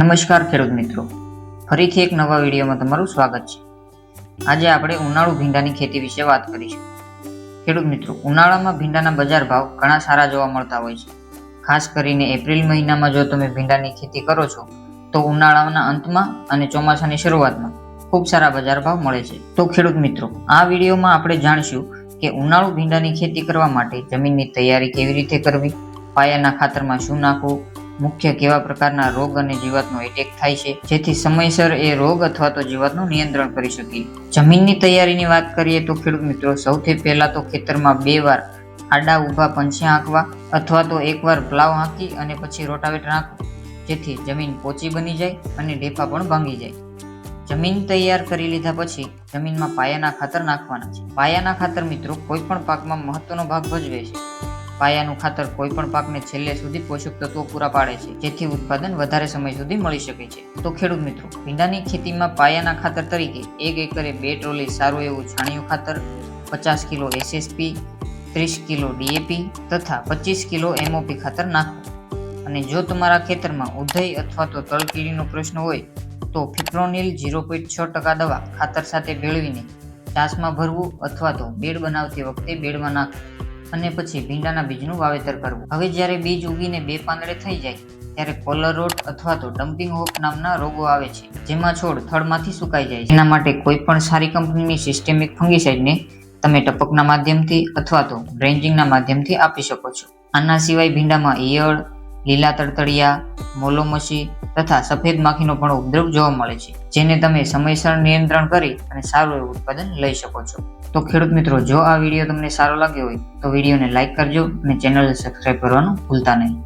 નમસ્કાર ખેડૂત મિત્રો. ફરીથી એક નવા વિડીયોમાં તમારું સ્વાગત છે. આજે આપણે ઉનાળુ ભીંડાની ખેતી વિશે વાત કરીશું. ખેડૂત મિત્રો, ઉનાળામાં ભીંડાના બજાર ભાવ ઘણા સારા જોવા મળતા હોય છે. ખાસ કરીને એપ્રિલ મહિનામાં જો તમે ભીંડાની ખેતી કરો છો, તો ઉનાળાના અંતમાં અને ચોમાસાની શરૂઆતમાં ખૂબ સારા બજાર ભાવ મળે છે. તો ખેડૂત મિત્રો, આ વિડીયોમાં આપણે જાણીશું કે ઉનાળુ ભીંડાની ખેતી કરવા માટે જમીનની તૈયારી કેવી રીતે કરવી, પાયાના ખાતરમાં શું નાખવું મુખ્ય કેવા પ્રકારના રોગ અને જીવાતનો એટેક થાય છે, જેથી સમયસર એ રોગ અથવા તો જીવાતનું નિયંત્રણ કરી શકીએ. જમીનની તૈયારીની વાત કરીએ તો ખેડૂત મિત્રો, સૌથી પહેલા તો ખેતરમાં બે વાર આડા ઊભા પંછ્યા આંકવા અથવા તો એકવાર પ્લાવ હાંકી અને પછી રોટાવેટર આંકવું જેથી જમીન પોચી બની જાય અને ઢેફા પણ ભાંગી જાય. જમીન તૈયાર કરી લીધા પછી જમીનમાં પાયાના ખાતર નાખવાના છે. પાયાના ખાતર મિત્રો, કોઈ પણ પાકમાં મહત્વનો ભાગ ભજવે છે. પાયાનું ખાતર કોઈ પણ પાકને છેલ્લે સુધી પોષક તત્વો પૂરા પાડે છે, જેથી ઉત્પાદન વધારે સમય સુધી મળી શકે છે. તો ખેડૂત મિત્રો ભીંડાની ખેતીમાં પાયાના ખાતર તરીકે એક એકરે બે ટ્રોલી સારું એવું છાણિયું ખાતર, પચાસ કિલો એસએસપી ત્રીસ કિલો ડીએપી તથા પચીસ કિલો એમઓપી ખાતર નાખવું અને જો તમારા ખેતરમાં ઉધઈ અથવા તો તલકીડીનો પ્રશ્ન હોય, તો ફિપ્રોનિલ ઝીરો પોઈન્ટ છ ટકા દવા ખાતર સાથે ભેળવીને ચાસમાં ભરવું અથવા તો બેડ બનાવતી વખતે બેડમાં નાખવું અને પછી ભીંડાના બીજનું વાવેતર કરવું. હવે જ્યારે બીજ ઉગીને બે પાંદડે થઈ જાય, ત્યારે કોલર રોટ અથવા તો ડમ્પિંગ હોપ નામના રોગો આવે છે, જેમાં છોડ થડમાંથી સુકાઈ જાય છે. એના માટે કોઈ પણ સારી કંપનીની સિસ્ટેમિક ફંગીસાઇડને તમે ટપકના માધ્યમથી અથવા તો ડ્રેન્જિંગના માધ્યમથી આપી શકો છો. આના સિવાય ભીંડામાં ઈયળ લીલા તડતડિયા, મોલોમસી તથા સફેદ માખીનો પણ ઉપદ્રવ જોવા મળે છે, જેને તમે સમયસર નિયંત્રણ કરી અને સારું એવું ઉત્પાદન લઈ શકો છો. તો ખેડૂત મિત્રો, જો આ વીડિયો તમને સારો લાગ્યો હોય, તો વિડીયોને લાઇક કરજો અને ચેનલને સબસ્ક્રાઈબ કરવાનું ભૂલતા નહીં.